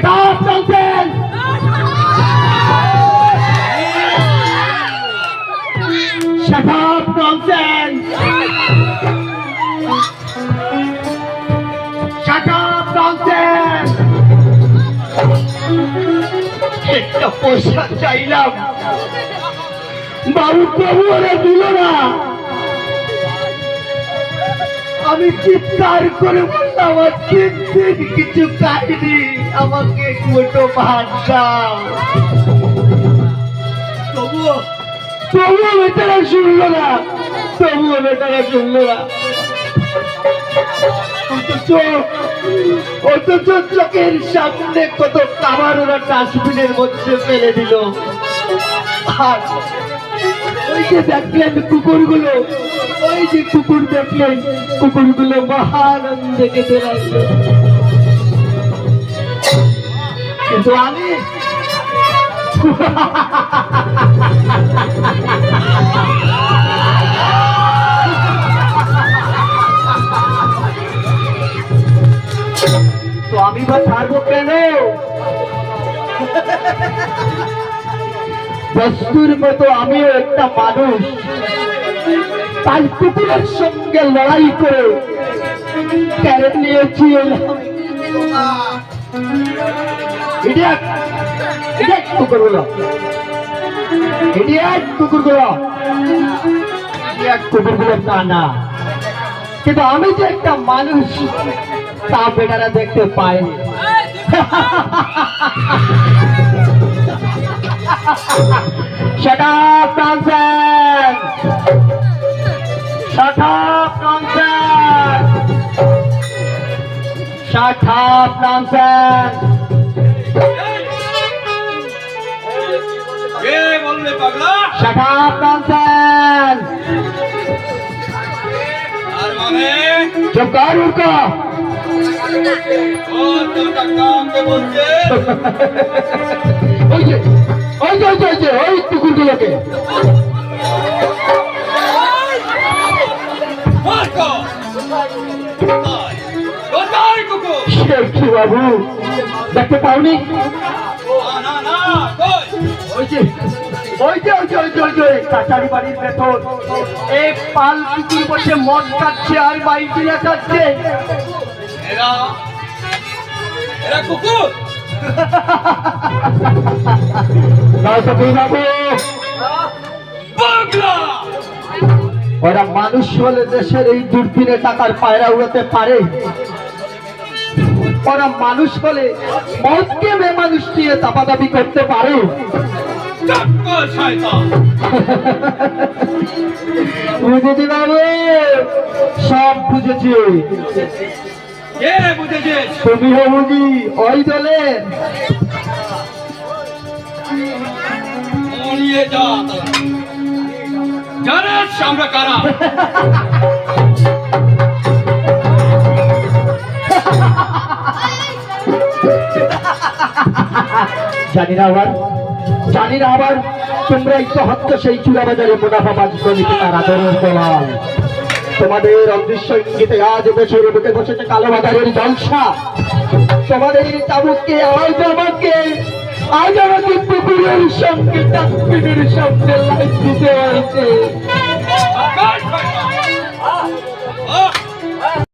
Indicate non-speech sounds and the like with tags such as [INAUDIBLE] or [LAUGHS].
Shut up, nonsense! Shut up, nonsense! একটা পয়সা চাইলাম বাবু প্রভু ওরা দিল না আমি চিৎকার করে বললাম আমার তিন দিন কিছু খাইনি আমাকে দুটো ভাত তবুও বেচারা শুনলো না, তবুও বেচারা শুনলো না। অথচ অথচ চোখের সামনে কত খাবার ওরা ডাস্টবিনের মধ্যে ফেলে দিল। আর ওই যে দেখলেন কুকুরগুলো ওই যে কুকুর দেখলেন কুকুরগুলো মহানন্দে খেতে লাগল কিন্তু আমি তো আমি বা ছাড়বো কেন বস্তুর মতো আমিও একটা মানুষ তাই কুকুরের সঙ্গে লড়াই করে ক্যারেট নিয়েছি না কিন্তু আমি যে একটা মানুষ, তা বেটারা দেখতে পায়নি। [LAUGHS] Shut! চুপ কর উঠো ও তোটা কামকে বলছে ওই যে ওই যে ওই যে, ওই যে বাবু দেখতে পাওনি? ওরা মানুষ হলে দেশের এই দুর্দিনে টাকার পায়রা উড়াতে পারে। ওরা মানুষ বলে মদকে মেয়ে মানুষ নিয়ে দাপাদাপি করতে পারে। বুঝেছি বাবু সব বুঝেছি। তুমিও বুঝি ওই দলে। নিয়ে যা আমরা কারা? [LAUGHS] জানি না আবার, জানি না আবার তোমরাই একটু হত্য সেই চূড়াবাজারে মুনাফা বাজিত তার আদরের দলাল। তোমাদের অদৃশ্য ইঙ্গিতে আজ বসে বুকে বসেছে কালো বাজারের জলসা। তোমাদের এই তাবুককে আজ আমাকে আজ আমাকে পুকুরের সঙ্গে ডাস্টবিনের সঙ্গে লাইট দিতে হয়েছে।